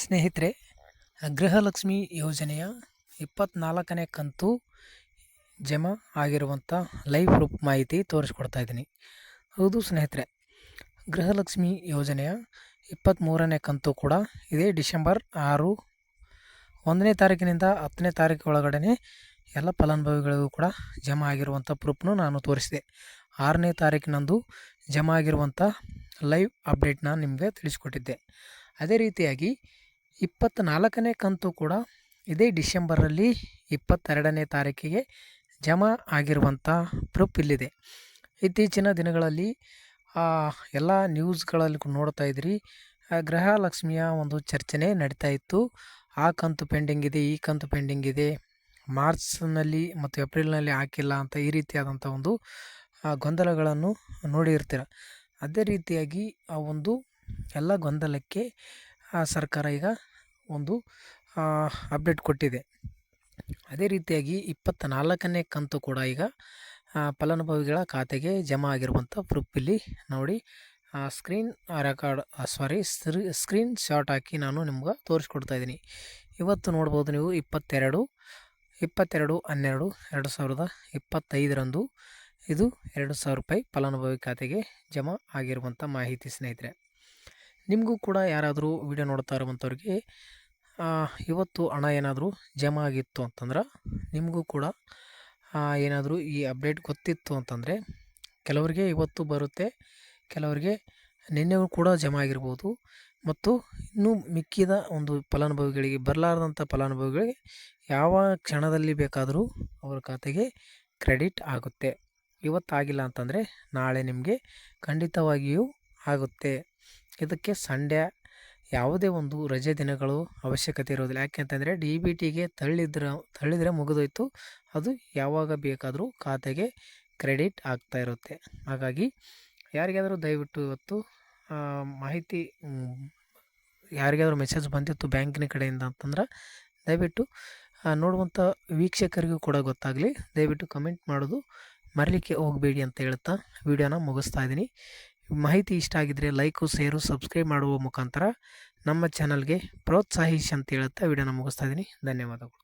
ಸ್ನೇಹಿತರೆ, ಗೃಹಲಕ್ಷ್ಮಿ ಯೋಜನೆಯ ಇಪ್ಪತ್ತ್ನಾಲ್ಕನೇ ಕಂತು ಜಮಾ ಆಗಿರುವಂಥ ಲೈವ್ ಪ್ರೂಫ್ ಮಾಹಿತಿ ತೋರಿಸ್ಕೊಡ್ತಾ ಇದ್ದೀನಿ. ಹೌದು ಸ್ನೇಹಿತರೆ, ಗೃಹಲಕ್ಷ್ಮಿ ಯೋಜನೆಯ ಇಪ್ಪತ್ತ್ಮೂರನೇ ಕಂತು ಕೂಡ ಇದೇ ಡಿಸೆಂಬರ್ ಆರು, ಒಂದನೇ ತಾರೀಕಿನಿಂದ ಹತ್ತನೇ ತಾರೀಕು ಒಳಗಡೆ ಎಲ್ಲ ಫಲಾನುಭವಿಗಳಿಗೂ ಕೂಡ ಜಮಾ ಆಗಿರುವಂಥ ಪ್ರೂಫ್ನು ನಾನು ತೋರಿಸಿದೆ. ಆರನೇ ತಾರೀಕಿನಂದು ಜಮಾ ಆಗಿರುವಂಥ ಲೈವ್ ಅಪ್ಡೇಟ್ನ ನಿಮಗೆ ತಿಳಿಸ್ಕೊಟ್ಟಿದ್ದೆ. ಅದೇ ರೀತಿಯಾಗಿ ಇಪ್ಪತ್ತ್ನಾಲ್ಕನೇ ಕಂತು ಕೂಡ ಇದೇ ಡಿಸೆಂಬರಲ್ಲಿ ಇಪ್ಪತ್ತೆರಡನೇ ತಾರೀಕಿಗೆ ಜಮಾ ಆಗಿರುವಂಥ ಪ್ರೂಫ್ ಇಲ್ಲಿದೆ. ಇತ್ತೀಚಿನ ದಿನಗಳಲ್ಲಿ ಎಲ್ಲ ನ್ಯೂಸ್ಗಳಲ್ಲಿ ನೋಡ್ತಾ ಇದ್ರಿ ಗೃಹಲಕ್ಷ್ಮಿಯ ಒಂದು ಚರ್ಚೆನೇ ನಡೀತಾ ಇತ್ತು. ಆ ಕಂತು ಪೆಂಡಿಂಗ್ ಇದೆ, ಈ ಕಂತು ಪೆಂಡಿಂಗ್ ಇದೆ, ಮಾರ್ಚ್ನಲ್ಲಿ ಮತ್ತು ಏಪ್ರಿಲ್ನಲ್ಲಿ ಹಾಕಿಲ್ಲ ಅಂತ ಈ ರೀತಿಯಾದಂಥ ಒಂದು ಗೊಂದಲಗಳನ್ನು ನೋಡಿರ್ತೀರ ಅದೇ ರೀತಿಯಾಗಿ ಆ ಒಂದು ಎಲ್ಲ ಗೊಂದಲಕ್ಕೆ ಸರ್ಕಾರ ಈಗ ಒಂದು ಅಪ್ಡೇಟ್ ಕೊಟ್ಟಿದೆ. ಅದೇ ರೀತಿಯಾಗಿ ಇಪ್ಪತ್ತ ನಾಲ್ಕನೇ ಕಂತು ಕೂಡ ಈಗ ಫಲಾನುಭವಿಗಳ ಖಾತೆಗೆ ಜಮಾ ಆಗಿರುವಂಥ ಪ್ರೂಫ್ ಇಲ್ಲಿ ನೋಡಿ screen record sorry screenshot ಹಾಕಿ ನಾನು ನಿಮ್ಗೆ ತೋರಿಸ್ಕೊಡ್ತಾ ಇದ್ದೀನಿ. ಇವತ್ತು ನೋಡ್ಬೋದು ನೀವು ಇಪ್ಪತ್ತೆರಡು ಇಪ್ಪತ್ತೆರಡು, ಹನ್ನೆರಡು, ಎರಡು ಸಾವಿರದ ಇಪ್ಪತ್ತೈದರಂದು ಇದು ಎರಡು ಸಾವಿರ ರೂಪಾಯಿ ಫಲಾನುಭವಿ ಖಾತೆಗೆ ಜಮಾ ಆಗಿರುವಂಥ ಮಾಹಿತಿ ಸ್ನೇಹಿತರೆ. ನಿಮಗೂ ಕೂಡ ಯಾರಾದರೂ ವಿಡಿಯೋ ನೋಡ್ತಾ ಇರುವಂಥವ್ರಿಗೆ ಇವತ್ತು ಹಣ ಏನಾದರೂ ಜಮಾ ಆಗಿತ್ತು ಅಂತಂದ್ರೆ ನಿಮಗೂ ಕೂಡ ಏನಾದರೂ ಈ ಅಪ್ಡೇಟ್ ಗೊತ್ತಿತ್ತು ಅಂತಂದರೆ ಕೆಲವರಿಗೆ ಇವತ್ತು ಬರುತ್ತೆ, ಕೆಲವರಿಗೆ ನಿನ್ನೆಗೂ ಕೂಡ ಜಮಾ ಆಗಿರ್ಬೋದು ಮತ್ತು ಇನ್ನೂ ಮಿಕ್ಕಿದ ಒಂದು ಫಲಾನುಭವಿಗಳಿಗೆ ಬರಲಾರದಂಥ ಫಲಾನುಭವಿಗಳಿಗೆ ಯಾವ ಕ್ಷಣದಲ್ಲಿ ಬೇಕಾದರೂ ಅವರ ಖಾತೆಗೆ ಕ್ರೆಡಿಟ್ ಆಗುತ್ತೆ. ಇವತ್ತಾಗಿಲ್ಲ ಅಂತಂದರೆ ನಾಳೆ ನಿಮಗೆ ಖಂಡಿತವಾಗಿಯೂ ಆಗುತ್ತೆ. ಇದಕ್ಕೆ ಸಂಡೇ ಯಾವುದೇ ಒಂದು ರಜೆ ದಿನಗಳು ಅವಶ್ಯಕತೆ ಇರೋದಿಲ್ಲ. ಯಾಕೆಂತಂದರೆ ಡಿ ಬಿ ಟಿಗೆ ತಳ್ಳಿದ್ರೆ, ತಳ್ಳಿದರೆ ಮುಗಿದೋಯ್ತು. ಅದು ಯಾವಾಗ ಬೇಕಾದರೂ ಖಾತೆಗೆ ಕ್ರೆಡಿಟ್ ಆಗ್ತಾ ಇರುತ್ತೆ. ಹಾಗಾಗಿ ಯಾರಿಗಾದರೂ ದಯವಿಟ್ಟು ಇವತ್ತು ಮಾಹಿತಿ ಯಾರಿಗಾದರೂ ಮೆಸೇಜ್ ಬಂದಿತ್ತು ಬ್ಯಾಂಕಿನ ಕಡೆಯಿಂದ ಅಂತಂದ್ರೆ ದಯವಿಟ್ಟು ನೋಡುವಂಥ ವೀಕ್ಷಕರಿಗೂ ಕೂಡ ಗೊತ್ತಾಗಲಿ. ದಯವಿಟ್ಟು ಕಮೆಂಟ್ ಮಾಡೋದು ಮರಲಿಕ್ಕೆ ಹೋಗಬೇಡಿ ಅಂತ ಹೇಳ್ತಾ ವಿಡಿಯೋನ ಮುಗಿಸ್ತಾ ಇದ್ದೀನಿ. ಮಾಹಿತಿ ಇಷ್ಟ ಆಗಿದ್ದರೆ ಲೈಕು ಸೇರು ಸಬ್ಸ್ಕ್ರೈಬ್ ಮಾಡುವ ಮುಖಾಂತರ ನಮ್ಮ ಚಾನಲ್ಗೆ ಪ್ರೋತ್ಸಾಹಿಸಿ ಅಂತ ಹೇಳುತ್ತಾ ವಿಡಿಯೋನ ಮುಗಿಸ್ತಾ ಇದ್ದೀನಿ. ಧನ್ಯವಾದಗಳು.